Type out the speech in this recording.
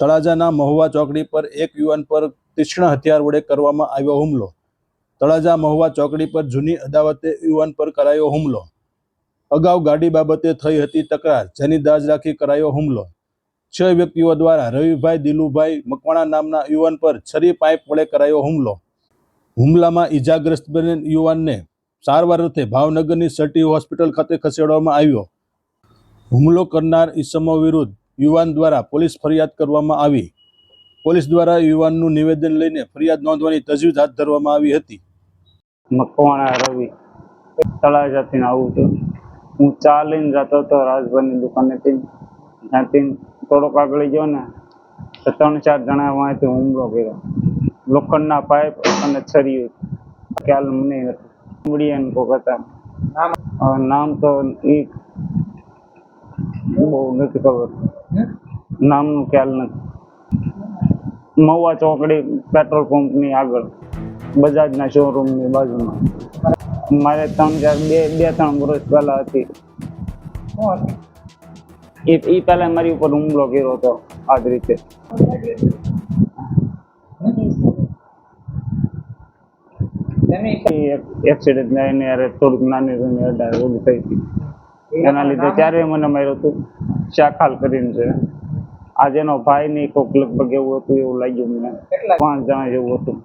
તળાજાના મહુવા ચોકડી પર એક યુવાન પર તીક્ષ્ણ હથિયાર વડે કરવામાં આવ્યો હુમલો. તળાજા મહુવા ચોકડી પર જૂની અદાવતે યુવાન પર કરાયો હુમલો. અગાઉ ગાડી બાબતે થઈ હતી તકરાર, જેની દાજ રાખી કરાયો હુમલો. છ વ્યક્તિઓ દ્વારા રવિભાઈ દિલુભાઈ મકવાણા નામના યુવાન પર છરી પાઇપ વડે કરાયો હુમલો. હુમલામાં ઈજાગ્રસ્ત બનેલ યુવાનને સારવાર અર્થે ભાવનગરની સટી હોસ્પિટલ ખાતે ખસેડવામાં આવ્યો. હુમલો કરનાર ઈસમો વિરુદ્ધ યુવાન દ્વારા પોલીસ ફરિયાદ કરવામાં આવી. પોલીસ દ્વારા યુવાનનું નિવેદન લઈને ફરિયાદ નોંધવાની તજવીજ હાથ ધરવામાં આવી હતી. મકવાણા રવિ. તળાજાથી આવું છું. હું ચા લઈને જતો હતો રાજભરની દુકાનેથી. ત્યાંથી થોડોક આગળ ગયો ને તો ત્રણ ચાર જણા વાંથી હુમલો કર્યો. લોખંડના પાઇપ અને છરીયું ખ્યાલ મને નથી. ઉમડીયાને કોક હતા. નામ? તો એ બહુ નથી ખબર. નામનું ખ્યાલ નથી. મહુવા ચોકડી પેટ્રોલ પંપની આગળ બજાજના શોરૂમની બાજુમાં. મારે ત્રણ ચાર બે બે ત્રણ વર્ષ પહેલા હતી. એ એ પહેલા મારી ઉપર હુમલો કર્યો હતો આ જ રીતે એક્સિડન્ટ એને યારે થોડુંક નાની અડાર ઓલી થઈ હતી. એના લીધે ત્યારે મને માર્યો હતું. શાખાલ કરીને છે. આજે એનો ભાઈ ની કોક લગભગ એવું હતું એવું લાગ્યું મને. પાંચ જણા જેવું હતું.